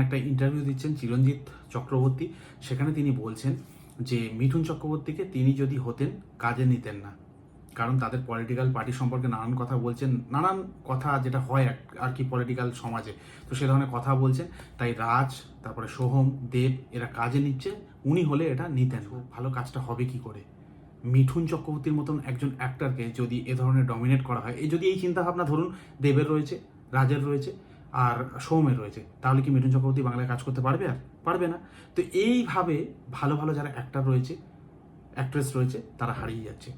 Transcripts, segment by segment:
একটা ইন্টারভিউ দিচ্ছেন চিরঞ্জিত চক্রবর্তী। সেখানে তিনি বলছেন যে, মিঠুন চক্রবর্তীকে তিনি যদি হতেন, কাজে নিতেন না। কারণ তাদের পলিটিক্যাল পার্টি সম্পর্কে নানান কথা বলছেন। নানান কথা যেটা হয় আর- কি পলিটিক্যাল সমাজে। তো সে ধরনের কথা বলছেন। তাই রাজ, তারপরে সোহম, দেব, এরা কাজে নিচ্ছে। উনি হলে এটা নিতেন। ভালো কাজটা হবে কি করে? মিঠুন চক্রবর্তীর মতন একজন অ্যাক্টারকে যদি এ ধরনের ডমিনেট করা হয় এই যদি এই চিন্তা ভাবনা ধরুন, দেবের রয়েছে, রাজের রয়েছে আর সৌমের রয়েছে। তাহলে কি মিঠুন চক্রবর্তী বাংলায় কাজ করতে পারবে আর? পারবে না। তো এইভাবে ভালো ভালো যারা অ্যাক্টর রয়েছে অ্যাক্ট্রেস রয়েছে, তারা হারিয়ে যাচ্ছে।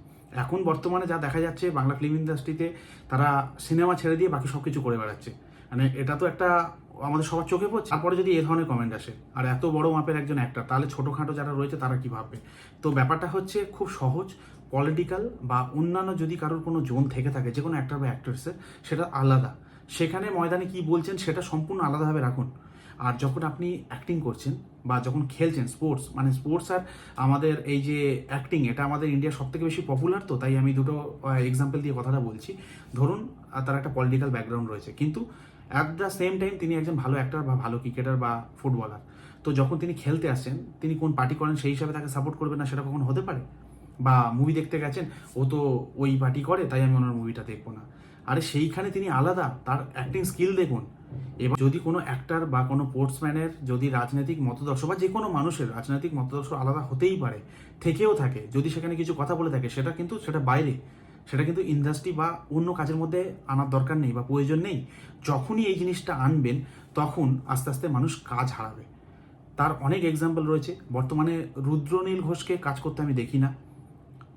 এখন বর্তমানে যা দেখা যাচ্ছে, বাংলা ফিল্ম ইন্ডাস্ট্রিতে তারা সিনেমা ছেড়ে দিয়ে বাকি সব কিছু করে বেড়াচ্ছে। মানে এটা তো একটা আমাদের সবার চোখে পড়ছে। তারপরে যদি এ ধরনের কমেন্ট আসে, আর এত বড় মাপের একজন অ্যাক্টার তাহলে ছোটোখাটো যারা রয়েছে, তারা কি ভাববে? তো ব্যাপারটা হচ্ছে খুব সহজ পলিটিক্যাল বা অন্যান্য যদি কারোর কোনো জোন থেকে থাকে যে কোনো অ্যাক্টার বা অ্যাক্ট্রেসের সেটা আলাদা। সেখানে ময়দানে কি বলছেন সেটা সম্পূর্ণ আলাদাভাবে রাখুন। আর যখন আপনি অ্যাক্টিং করছেন বা যখন খেলছেন স্পোর্টস মানে স্পোর্টস আর আমাদের এই যে অ্যাক্টিং এটা আমাদের ইন্ডিয়ার সব থেকে বেশি পপুলার তো, তাই আমি দুটো এক্সাম্পল দিয়ে কথাটা বলছি। ধরুন তার একটা পলিটিক্যাল ব্যাকগ্রাউন্ড রয়েছে। কিন্তু অ্যাট দ্য সেম টাইম তিনি একজন ভালো অ্যাক্টর বা ভালো ক্রিকেটার বা ফুটবলার তো যখন তিনি খেলতে আসেন, তিনি কোন পার্টি করেন সেই হিসাবে তাকে সাপোর্ট করবেন না সেটা কখনো হতে পারে? বা মুভি দেখতে গেছেন, ও তো ওই পার্টি করে, তাই আমি ওনার মুভিটা দেখব না। আরে সেইখানে তিনি আলাদা, তার অ্যাক্টিং স্কিল দেখুন। এবার যদি কোনো অ্যাক্টার বা কোনো স্পোর্টসম্যানের যদি রাজনৈতিক মতদর্শ বা যে কোনো মানুষের রাজনৈতিক মতদর্শ আলাদা হতেই পারে, থেকেও থাকে, যদি সেখানে কিছু কথা বলে থাকে, সেটা কিন্তু, সেটা বাইরে। সেটা কিন্তু ইন্ডাস্ট্রি বা অন্য কাজের মধ্যে আনার দরকার নেই বা প্রয়োজন নেই। যখনই এই জিনিসটা আনবেন, তখন আস্তে আস্তে মানুষ কাজ হারাবে। তার অনেক এক্সাম্পল রয়েছে। বর্তমানে রুদ্রনীল ঘোষকে কাজ করতে আমি দেখি না।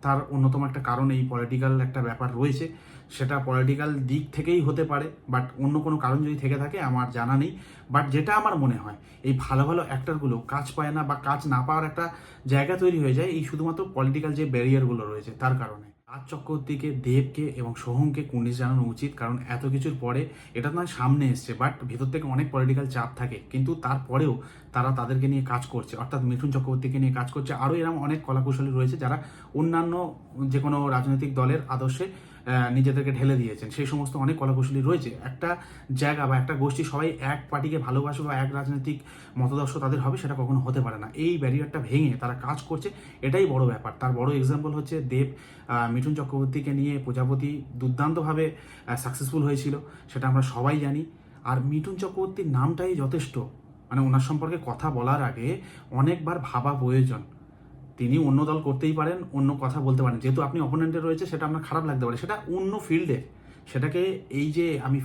তার অন্যতম একটা কারণ এই পলিটিক্যাল একটা ব্যাপার রয়েছে। সেটা পলিটিক্যাল দিক থেকেই হতে পারে বাট অন্য কোনো কারণ যদি থেকে থাকে আমার জানা নেই। বাট যেটা আমার মনে হয়, এই ভালো ভালো অ্যাক্টারগুলো কাজ পায় না বা কাজ না পাওয়ার একটা জায়গা তৈরি হয়ে যায় এই শুধুমাত্র পলিটিক্যাল যে ব্যারিয়ারগুলো রয়েছে তার কারণে। রাজ চক্রবর্তীকে, দেবকে এবং সোহমকে কুর্নিশ জানানো উচিত, কারণ এত কিছুর পরে এটা নয় সামনে এসছে বাট ভেতর থেকে অনেক পলিটিক্যাল চাপ থাকে। কিন্তু তারপরেও তারা তাদেরকে নিয়ে কাজ করছে। অর্থাৎ মিঠুন চক্রবর্তীকে নিয়ে কাজ করছে। আরও এরকম অনেক কলাকুশলী রয়েছে যারা অন্যান্য যে কোনো রাজনৈতিক দলের আদর্শে নিজেদেরকে ঢেলে দিয়েছেন। সেই সমস্ত অনেক কলাকুশলী রয়েছে। একটা জায়গা বা একটা গোষ্ঠী সবাই এক পার্টিকে ভালোবাসে বা এক রাজনৈতিক মতদর্শ তাদের হবে, সেটা কখনো হতে পারে না। এই ব্যারিয়ারটা ভেঙে তারা কাজ করছে, এটাই বড় ব্যাপার। তার বড় এক্সাম্পল হচ্ছে দেব মিঠুন চক্রবর্তীকে নিয়ে প্রজাপতি দুর্দান্তভাবে সাকসেসফুল হয়েছিল, সেটা আমরা সবাই জানি। আর মিঠুন চক্রবর্তীর নামটাই যথেষ্ট। মানে ওনার সম্পর্কে কথা বলার আগে অনেকবার ভাবা প্রয়োজন। তিনি অন্য দল করতেই পারেন, অন্য কথা বলতে পারেন। যেহেতু আপনি অপোনেন্টে রয়েছে, সেটা আপনার খারাপ লাগতে পারে। সেটা অন্য ফিল্ডে সেটাকে এই যে আমি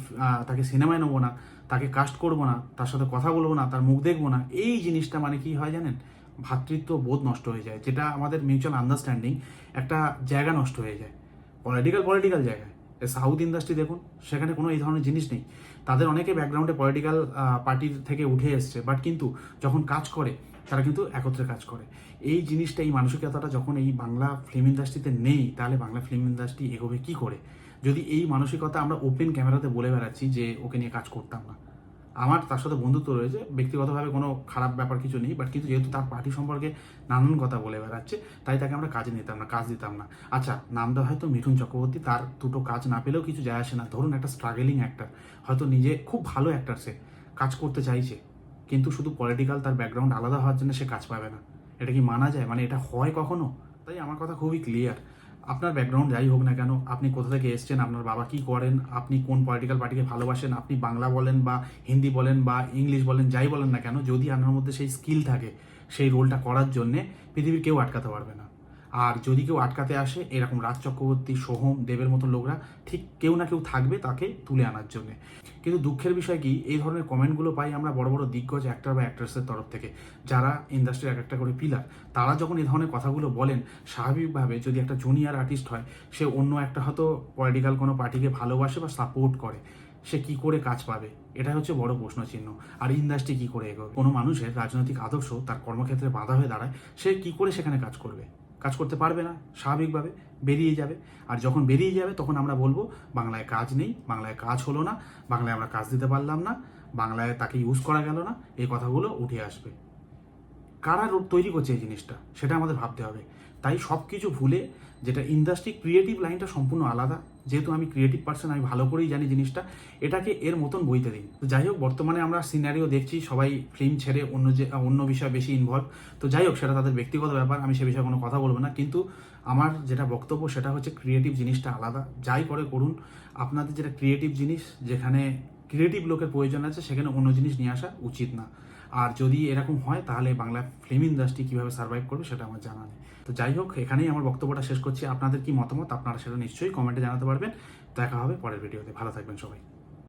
তাকে সিনেমায় নেব না, তাকে কাস্ট করব না, তার সাথে কথা বলব না, তার মুখ দেখব না, এই জিনিসটা মানে কি হয় জানেন? ভাতৃত্ব বোধ নষ্ট হয়ে যায়, যেটা আমাদের মিউচুয়াল আন্ডারস্ট্যান্ডিং একটা জায়গা নষ্ট হয়ে যায়। পলিটিক্যাল পলিটিক্যাল জায়গায়। সাউথ ইন্ডাস্ট্রি দেখুন, সেখানে কোনো এই ধরনের জিনিস নেই। তাদের অনেকে ব্যাকগ্রাউন্ডে পলিটিক্যাল পার্টির থেকে উঠে এসছে বাট কিন্তু যখন কাজ করে, তারা কিন্তু একত্রে কাজ করে। এই জিনিসটা, এই মানসিকতাটা যখন এই বাংলা ফিল্ম ইন্ডাস্ট্রিতে নেই, তাহলে বাংলা ফিল্ম ইন্ডাস্ট্রি এগোবে কী করে? যদি এই মানসিকতা আমরা ওপেন ক্যামেরাতে বলে বেড়াচ্ছি যে, ওকে নিয়ে কাজ করতাম না। আমার, তার সাথে বন্ধুত্ব রয়েছে, ব্যক্তিগতভাবে কোনো খারাপ ব্যাপার কিছু নেই বাট কিন্তু যেহেতু তার পার্টি সম্পর্কে নানান কথা বলে বেড়াচ্ছে, তাই তাকে আমরা কাজে নিতাম না, কাজ দিতাম না। আচ্ছা নামটা হয়তো মিঠুন চক্রবর্তী, তার দুটো কাজ না পেলেও কিছু যায় আসে না। ধরুন একটা স্ট্রাগলিং অ্যাক্টার হয়তো নিজে খুব ভালো অ্যাক্টার সে, কাজ করতে চাইছে, কিন্তু শুধু পলিটিক্যাল তার ব্যাকগ্রাউন্ড আলাদা হওয়ার জন্য সে কাজ পাবে না। এটা কি মানা যায়? মানে এটা হয় কখনো? তাই আমার কথা খুবই ক্লিয়ার আপনার ব্যাকগ্রাউন্ড যাই হোক না কেন, আপনি কোথা থেকে এসছেন, আপনার বাবা কি করেন, আপনি কোন পলিটিক্যাল পার্টিকে ভালোবাসেন, আপনি বাংলা বলেন বা হিন্দি বলেন বা ইংলিশ বলেন, যাই বলেন না কেন, যদি আপনার মধ্যে সেই স্কিল থাকে, সেই রোলটা করার জন্যে পৃথিবীর কেউ আটকাতে পারবে না। আর যদি কেউ আটকাতে আসে, এরকম রাজ চক্রবর্তী, সোহম, দেবের মতো লোকরা, ঠিক কেউ না কেউ থাকবে তাকে তুলে আনার জন্যে। কিন্তু দুঃখের বিষয় কি, এই ধরনের কমেন্টগুলো পাই আমরা বড় বড় দিগ্গজ অ্যাক্টর বা অ্যাক্ট্রেসের তরফ থেকে। যারা ইন্ডাস্ট্রির এক একটা করে পিলার তারা যখন এই ধরনের কথাগুলো বলেন, স্বাভাবিকভাবে যদি একটা জুনিয়র আর্টিস্ট হয়, সে অন্য একটা হয়তো পলিটিক্যাল কোনো পার্টিকে ভালোবাসে বা সাপোর্ট করে। সে কি করে কাজ পাবে? এটা হচ্ছে বড় প্রশ্ন চিহ্ন আর ইন্ডাস্ট্রি কি করে এগোবে? কোনো মানুষের রাজনৈতিক আদর্শ তার কর্মক্ষেত্রে বাধা হয়ে দাঁড়ায়, সে কি করে সেখানে কাজ করবে? কাজ করতে পারবে না, স্বাভাবিকভাবে বেরিয়ে যাবে। আর যখন বেরিয়ে যাবে, তখন আমরা বলব, বাংলায় কাজ নেই, বাংলায় কাজ হলো না, বাংলায় আমরা কাজ দিতে পারলাম না, বাংলায় তাকে ইউজ করা গেল না, এই কথাগুলো উঠে আসবে। কারা তৈরি করছে এই জিনিসটা? সেটা আমাদের ভাবতে হবে। তাই সব কিছু ভুলে যেটা ইন্ডাস্ট্রি ক্রিয়েটিভ লাইনটা সম্পূর্ণ আলাদা, যেহেতু আমি ক্রিয়েটিভ পার্সন আমি ভালো করেই জানি জিনিসটা, এটাকে এর মতন বইতে দিন। তো যাই হোক, বর্তমানে আমরা সিনারিও দেখছি, সবাই ফিল্ম ছেড়ে অন্য যে, অন্য বিষয়ে বেশি ইনভলভ তো যাই হোক, সেটা তাদের ব্যক্তিগত ব্যাপার, আমি সে বিষয়ে কোনো কথা বলব না। কিন্তু আমার যেটা বক্তব্য, সেটা হচ্ছে ক্রিয়েটিভ জিনিসটা আলাদা। যাই করে করুন, আপনাদের যেটা ক্রিয়েটিভ জিনিস, যেখানে ক্রিয়েটিভ লোকের প্রয়োজন আছে, সেখানে অন্য জিনিস নিয়ে আসা উচিত না। আর যদি এরকম হয়, তাহলে বাংলা ফিল্ম ইন্ডাস্ট্রি কীভাবে সার্ভাইভ করবে সেটা আমার জানা নেই। তো যাই হোক, এখানেই আমার বক্তব্যটা শেষ করছি। আপনাদের কি মতামত? আপনারা সেটা নিশ্চয়ই কমেন্টে জানাতে পারবেন। দেখা হবে পরের ভিডিওতে ভালো থাকবেন সবাই।